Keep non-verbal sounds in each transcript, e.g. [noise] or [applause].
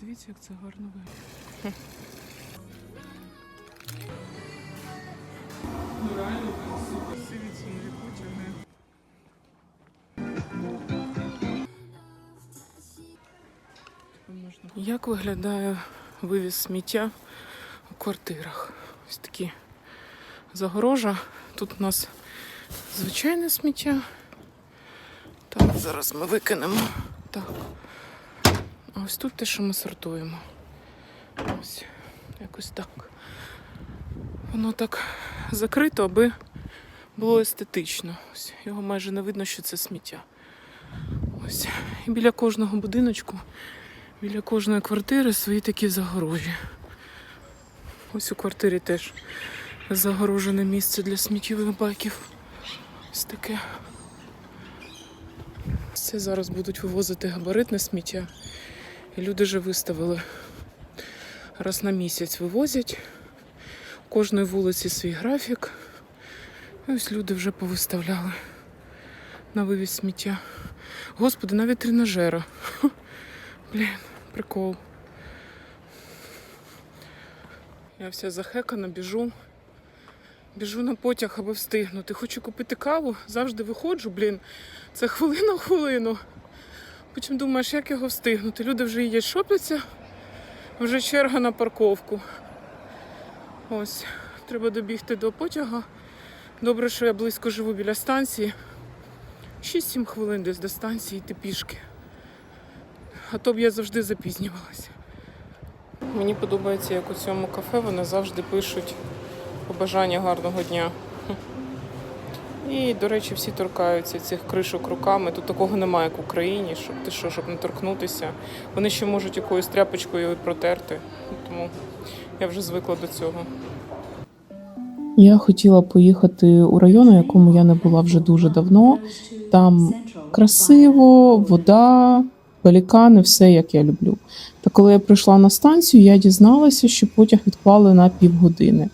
дивіться, як це гарно виглядає. Ну реально супер. Яку. Як виглядає вивіз сміття у квартирах? Ось такі загорожа. Тут у нас звичайне сміття. Так, зараз ми викинемо. Ось тут те, що ми сортуємо. Ось якось так. Воно так закрито, аби було естетично. Ось його майже не видно, що це сміття. Ось. І біля кожного будиночку, біля кожної квартири свої такі загорожі. Ось у квартирі теж загорожене місце для сміттєвих баків. Ось таке. Це зараз будуть вивозити габаритне сміття. І люди вже виставили. Раз на місяць вивозять. Кожної вулиці свій графік. Ось люди вже повиставляли на вивіз сміття. Господи, навіть тренажера. [laughs] Блін, прикол. Я вся захекана, біжу. Біжу на потяг, аби встигнути. Хочу купити каву, завжди виходжу, блін. Це хвилина в хвилину. Потім думаєш, як його встигнути. Люди вже їдять шопляться, вже черга на парковку. Ось, треба добігти до потяга. Добре, що я близько живу біля станції. 6-7 хвилин десь до станції йти пішки. А то б я завжди запізнювалася. Мені подобається, як у цьому кафе вони завжди пишуть побажання гарного дня. І, до речі, всі торкаються цих кришок руками. Тут такого немає, як в Україні, щоб ти що, щоб не торкнутися. Вони ще можуть якоюсь тряпочкою протерти. Тому я вже звикла до цього. Я хотіла поїхати у район, у якому я не була вже дуже давно. Там красиво, вода, пелікани, все як я люблю. Та коли я прийшла на станцію, я дізналася, що потяг відклали на півгодини.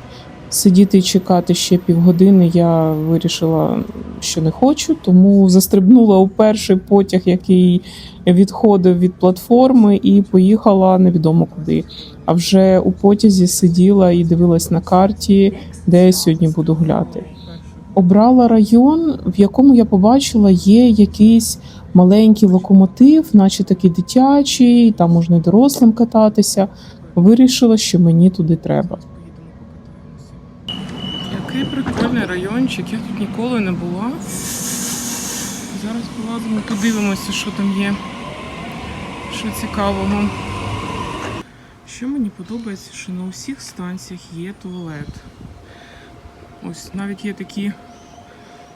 Сидіти і чекати ще півгодини я вирішила, що не хочу, тому застрибнула у перший потяг, який відходив від платформи, і поїхала невідомо куди. А вже у потязі сиділа і дивилась на карті, де я сьогодні буду гуляти. Обрала район, в якому я побачила, є якийсь маленький локомотив, наче такий дитячий, там можна й дорослим кататися. Вирішила, що мені туди треба. Прикольний райончик, я тут ніколи не була. Зараз полазимо, подивимося, що там є. Що цікавого. Що мені подобається, що на усіх станціях є туалет. Ось навіть є такі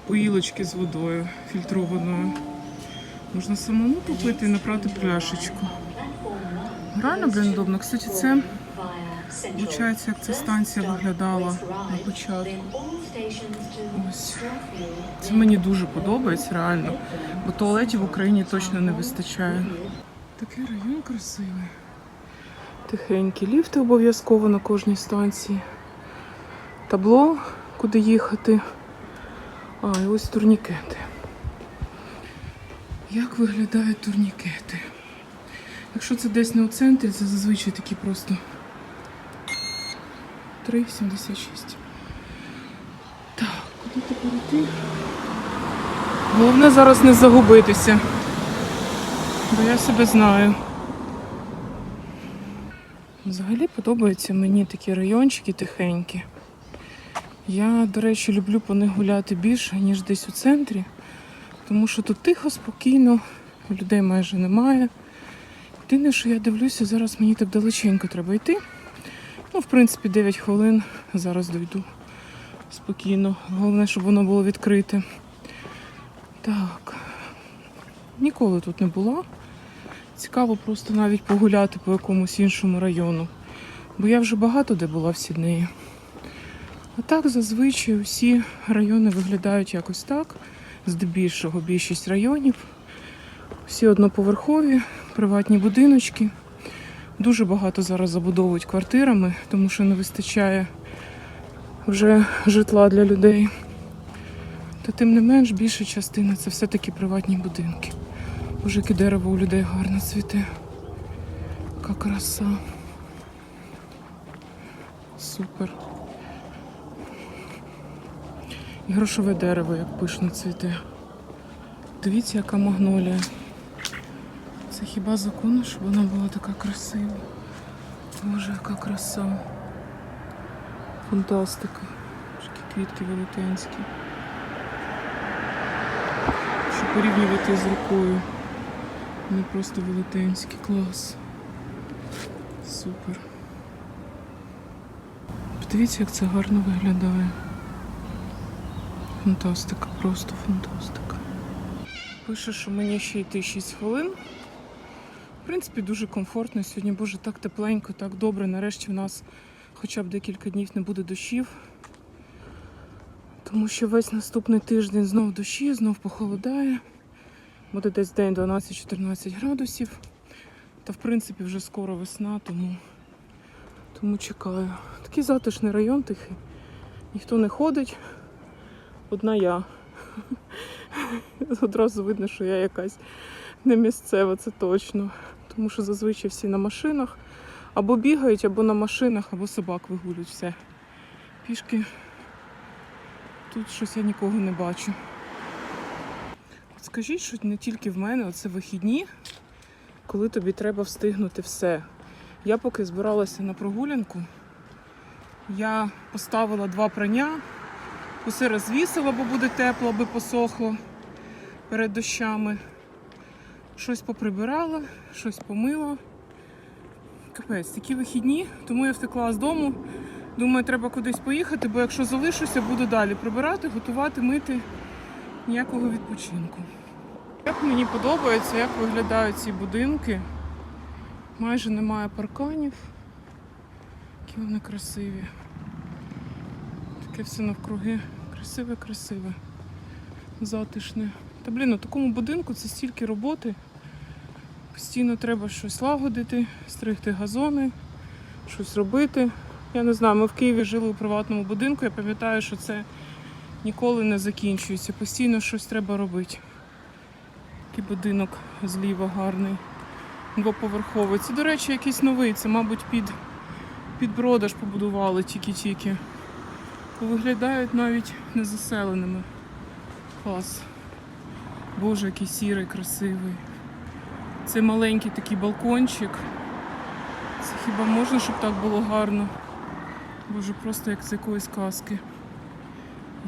поїлочки з водою фільтрованою. Можна самому купити і набрати пляшечку. Реально, блін, удобно. Кстати, це виходить, як ця станція виглядала на початку. Це мені дуже подобається, реально. Бо туалетів в Україні точно не вистачає. Такий район красивий. Тихенькі ліфти обов'язково на кожній станції. Табло, куди їхати. А, і ось турнікети. Як виглядають турнікети? Якщо це десь не у центрі, це зазвичай такі просто 3,76. Так, куди тепер йти? Головне зараз не загубитися. Бо я себе знаю. Взагалі подобаються мені такі райончики тихенькі. Я, до речі, люблю по них гуляти більше, ніж десь у центрі, тому що тут тихо, спокійно, людей майже немає. Єдине, що я дивлюся, зараз мені так далеченько треба йти. Ну, в принципі, 9 хвилин зараз дойду спокійно. Головне, щоб воно було відкрите. Так. Ніколи тут не була. Цікаво просто навіть погуляти по якомусь іншому району. Бо я вже багато де була в Сіднеї. А так зазвичай усі райони виглядають якось так. Здебільшого більшість районів. Всі одноповерхові, приватні будиночки. Дуже багато зараз забудовують квартирами, тому що не вистачає вже житла для людей. Та тим не менш більша частина це все-таки приватні будинки. Боже, яке дерево у людей гарно цвіте. яка краса. Супер. І грошове дерево, як пишно цвіте. Дивіться, яка магнолія. Це хіба законно, щоб вона була така красива? Боже, яка краса. Фантастика. Такі квітки велетенські. Що порівнювати з рукою. Вони просто велетенські. Клас. Супер. Подивіться, як це гарно виглядає. Фантастика, просто фантастика. Пише, що мені ще йти 6 хвилин. В принципі, дуже комфортно сьогодні. Боже, так тепленько, так добре. Нарешті в нас хоча б декілька днів не буде дощів. Тому що весь наступний тиждень знов дощі, знов похолодає. Буде десь день 12-14 градусів. Та в принципі вже скоро весна, тому, тому чекаю. Такий затишний район тихий. Ніхто не ходить. Одна я. [laughs] Одразу видно, що я якась не місцева, це точно. Тому що зазвичай всі на машинах або бігають, або на машинах, або собак вигулюють. Все. Пішки тут щось я нікого не бачу. От скажіть, що не тільки в мене, оце вихідні, коли тобі треба встигнути все. Я поки збиралася на прогулянку, я поставила два прання, усе розвісила, бо буде тепло, аби посохло перед дощами. Щось поприбирала, щось помила. Капець, такі вихідні, тому я втекла з дому. Думаю, треба кудись поїхати, бо якщо залишуся, буду далі прибирати, готувати, мити. Ніякого відпочинку. Як мені подобається, як виглядають ці будинки. Майже немає парканів. Які вони красиві. Таке все навкруги. Красиве, красиве. Затишне. Та блін, у такому будинку це стільки роботи. Постійно треба щось лагодити, стригти газони, щось робити. Я не знаю, ми в Києві жили у приватному будинку. Я пам'ятаю, що це ніколи не закінчується. Постійно щось треба робити. Такий будинок зліва гарний, двоповерховий. Це, до речі, якийсь новий. Це, мабуть, під, під продаж побудували тільки-тільки. Виглядають навіть незаселеними. Клас. Боже, який сірий, красивий. Це маленький такий балкончик. Це хіба можна, щоб так було гарно? Боже, просто як з якоїсь казки.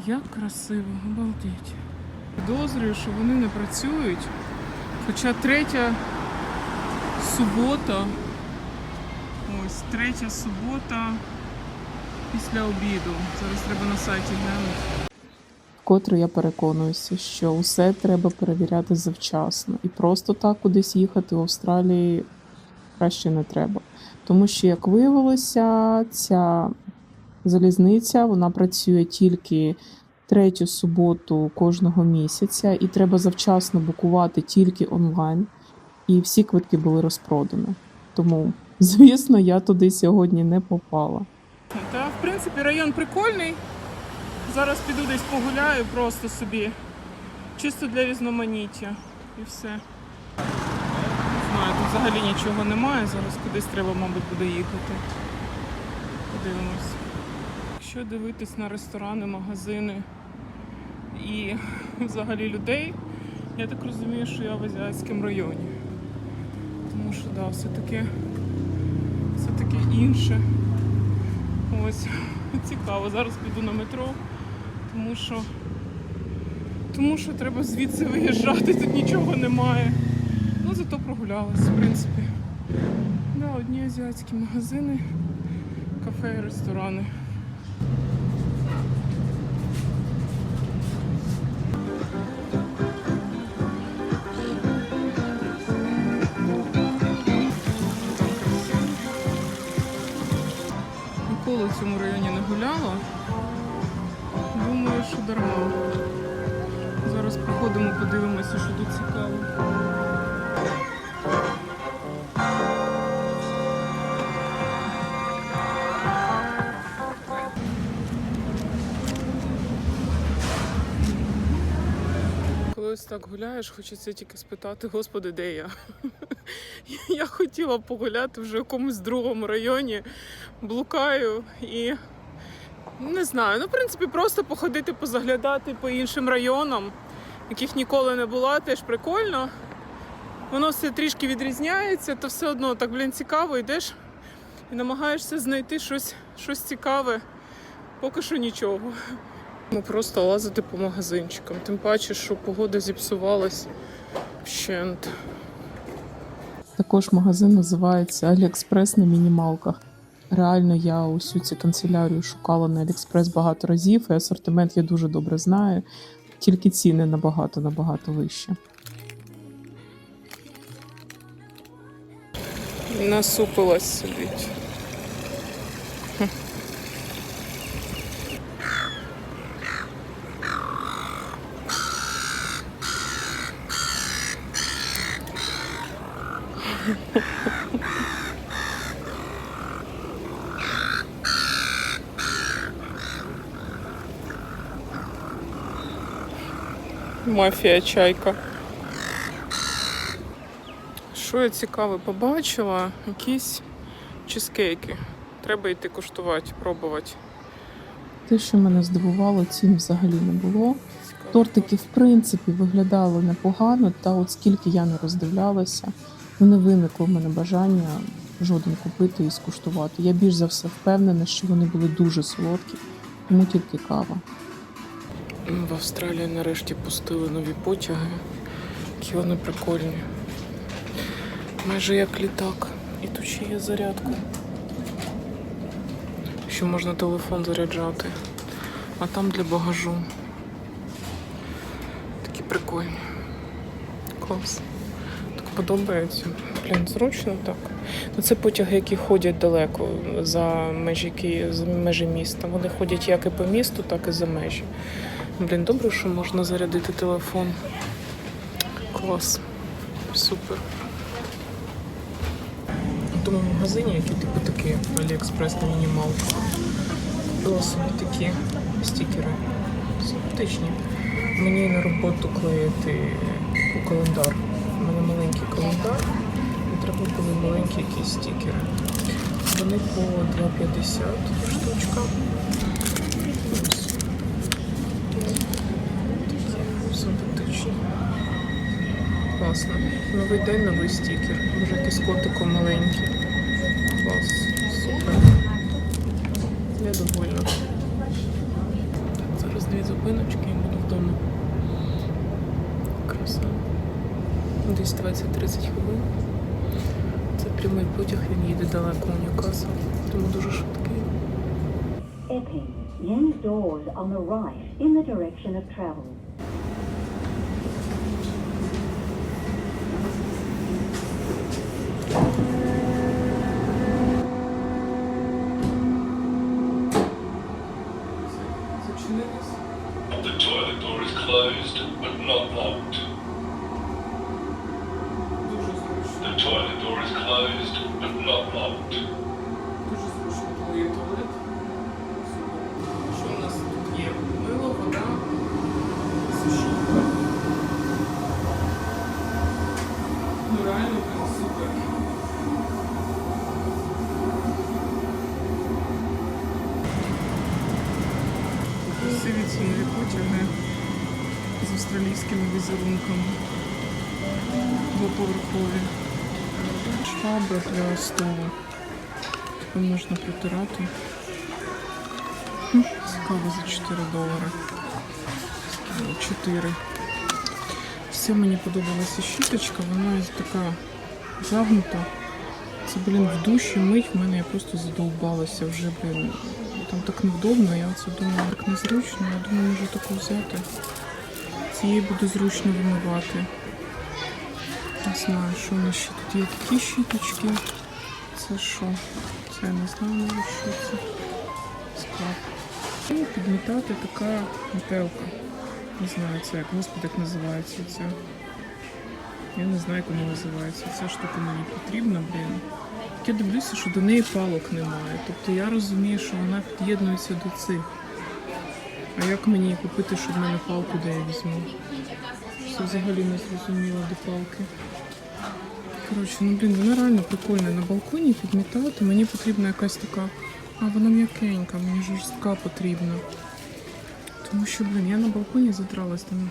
Як красиво, обалдеть. Підозрюю, що вони не працюють. Хоча третя субота. Ось третя субота після обіду. Зараз треба на сайті глянути. Вкотре я переконуюся, що усе треба перевіряти завчасно. І просто так кудись їхати в Австралії краще не треба. Тому що, як виявилося, ця залізниця вона працює тільки третю суботу кожного місяця, і треба завчасно букувати тільки онлайн. І всі квитки були розпродані. Тому, звісно, я туди сьогодні не попала. Та, в принципі, район прикольний. Зараз піду десь погуляю просто собі. Чисто для різноманіття. І все. Не знаю, тут взагалі нічого немає. Зараз кудись треба, мабуть, буде їхати. Подивимось. Якщо дивитись на ресторани, магазини і [laughs] взагалі людей, я так розумію, що я в азіатському районі. Тому що да, все таке, все таке інше. Ось, [laughs] цікаво. Зараз піду на метро, тому що, тому що треба звідси виїжджати, тут нічого немає. Ну, зато прогулялась, в принципі. Да, одні азіатські магазини, кафе і ресторани. Ніколи в цьому районі не гуляла. Дарма. Зараз походимо, подивимося, що тут цікаво. Коли ось Ось так гуляєш, хочеться тільки спитати, господи, де я? [laughs] Я хотіла погуляти вже в якомусь другому районі, блукаю і не знаю. Ну, в принципі, просто походити, позаглядати по іншим районам, яких ніколи не була, теж прикольно. Воно все трішки відрізняється, то все одно так, блін, цікаво, йдеш і намагаєшся знайти щось, щось цікаве. Поки що нічого. Ми просто лазити по магазинчикам. Тим паче, що погода зіпсувалась вщент. Також магазин називається Аліекспрес на мінімалках. Реально, я усю цю канцелярію шукала на Аліекспрес багато разів, і асортимент я дуже добре знаю. Тільки ціни набагато набагато вищі. Насупилась сидить. [laughs] Мафія чайка. Що я цікаве побачила? Якісь чизкейки. Треба йти куштувати, пробувати. Те, що мене здивувало, цін взагалі не було. Тортики, в принципі, виглядали непогано, та от скільки я не роздивлялася, ну не виникло в мене бажання жоден купити і скуштувати. Я більш за все впевнена, що вони були дуже солодкі, тому тільки кава. В Австралії нарешті пустили нові потяги. Які вони прикольні. Майже як літак. І тут ще є зарядка. Що можна телефон заряджати. А там для багажу. Такі прикольні. Клас. Так подобається. Блін, зручно так. Ну, це потяги, які ходять далеко за межі за межі міста. Вони ходять як і по місту, так і за межі. Блін, добре, що можна зарядити телефон. Клас. Супер. В тому магазині, який типу такі Аліекспрес на мінімалку. Купила собі такі стікери. Симпатичні. Мені на роботу клеїти у календар. У мене маленький календар. І були маленькі якісь стікери. Вони по 2,50 штучка. Класно. Новий день, новий стікер. Може якийсь котиком маленький. Клас. Супер. Я довольна. Так, зараз дві зупиночки і буду вдома. Краса. Десь 20-30 хвилин. Це прямий потяг, він їде далеко у Ньюкасл, тому дуже швидкий. Epping. Use doors on the right in the direction of travel. Зачинились. The toilet door is closed but not locked. Дуже зручно. The toilet door is closed but not locked. Дуже зручно, коли є туалет. Що у нас тут є? Мило, вода, сушілка. Ну реально прям супер. Красиві ці нові потяги з австралійськими візерунками. Двоповерхові. Швабра для столу. Типу можна протирати. Цікаво за 4 долари. 4. Все мені подобалася щіточка, вона така загнута. Це, блін, в душі мить в мене я просто задовбалася вже, блін. Там так невдобно, я оце думаю, так незручно. Я думаю, можу таку взяти. Цієї буде зручно вимивати. Не знаю, що у нас ще тут є такі щіточки. Це що? Це я не знаю що це. Склад. І підмітати така метелка. Не знаю, це як, господи, як називається ця. Я не знаю, як вона називається. Ця штука мені потрібна, блін. Так Я дивлюся, що до неї палок немає. Тобто я розумію, що вона під'єднується до цих. А як мені її купити, щоб в мене палку де я візьму? Це взагалі не зрозуміло до палки. Коротше, ну блін, вона реально прикольна. На балконі підмітати. Мені потрібна якась така. А, вона м'якенька, мені жорстка потрібна. Тому що, блін, я на балконі затралась, там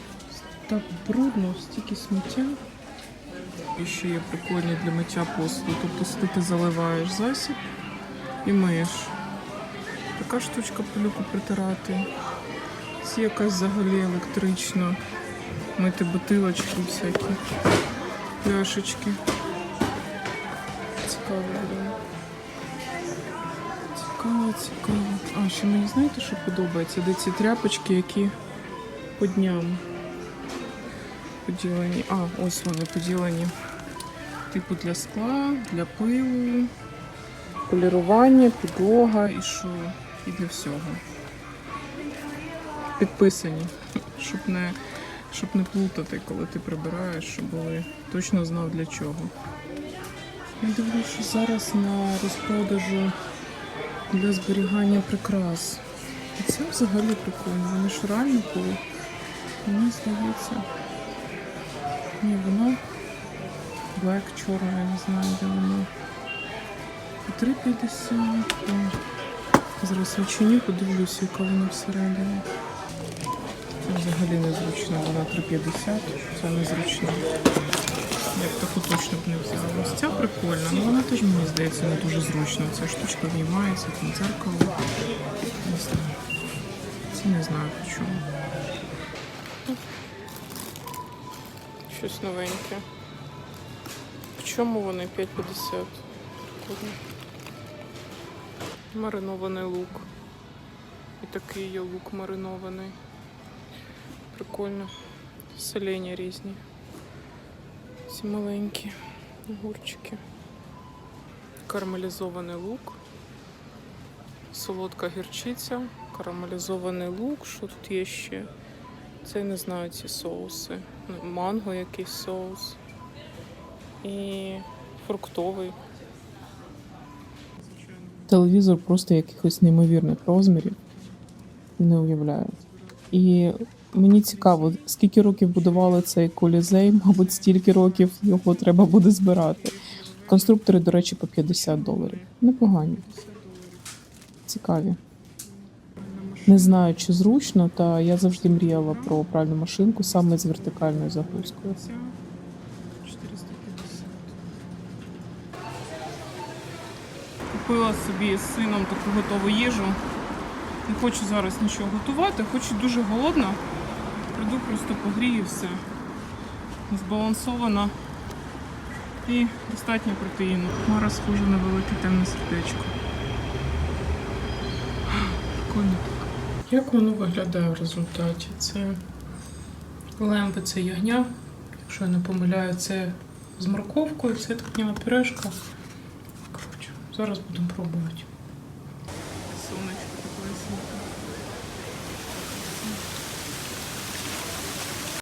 так брудно, стільки сміття. І ще є прикольні для миття посуду. Тобто сюди ти заливаєш засіб і миєш. Така штучка пилюку притирати. Ці якась взагалі електрична. Мити бутилочки всякі. Пляшечки. Цікаво буде. Цікаво, цікаво. А, ще мені знаєте, що подобається? Де ці тряпочки, які по дням поділені. А, ось вони поділені. Типу для скла, для пилу, полірування, підлога і що? І для всього. Підписані, щоб не, щоб не плутати, коли ти прибираєш, щоб були точно знав для чого. Я дивлюся, що зараз на розпродажу для зберігання прикрас. І це взагалі прикольно. Вони ж реально по, мені здається. Ні, воно Black чорне, не знаю, де воно. По 3,50. О, Зараз відчиню, подивлюся, яка вона всередині. Це взагалі незручно, вона 3,50, це незручно. Я б таку точно б не взяла. Ось ця прикольна, але вона теж мені здається не дуже зручно. Ця штучка знімається, там дзеркало. Не знаю. Це не знаю по чому. Щось новеньке. В чому вони 5,50? Прикольно. Маринований лук. І такий є лук маринований. Прикольно. Солені різні. Ці маленькі огурчики. Карамелізований лук. Солодка гірчиця, карамелізований лук. Що тут є ще? Це я не знаю ці соуси. Манго якийсь соус. І фруктовий. Телевізор просто якихось неймовірних розмірів. Не уявляю. І мені цікаво, скільки років будували цей колізей, мабуть, стільки років його треба буде збирати. Конструктори, до речі, по 50 доларів. Непогані, цікаві. Не знаю, чи зручно, та я завжди мріяла про пральну машинку саме з вертикальною загрузкою. Купила собі з сином таку готову їжу. Не хочу зараз нічого готувати, хочу дуже голодна. Прийду, просто погрію все. Збалансована і достатньо протеїну. Мара схожа на велике темне сердечко. Прикольно так. Як воно виглядає в результаті? Це лемби, це ягня. Якщо я не помиляю, це з морковкою, це так ніби пюрешка. Коротше, зараз будемо пробувати.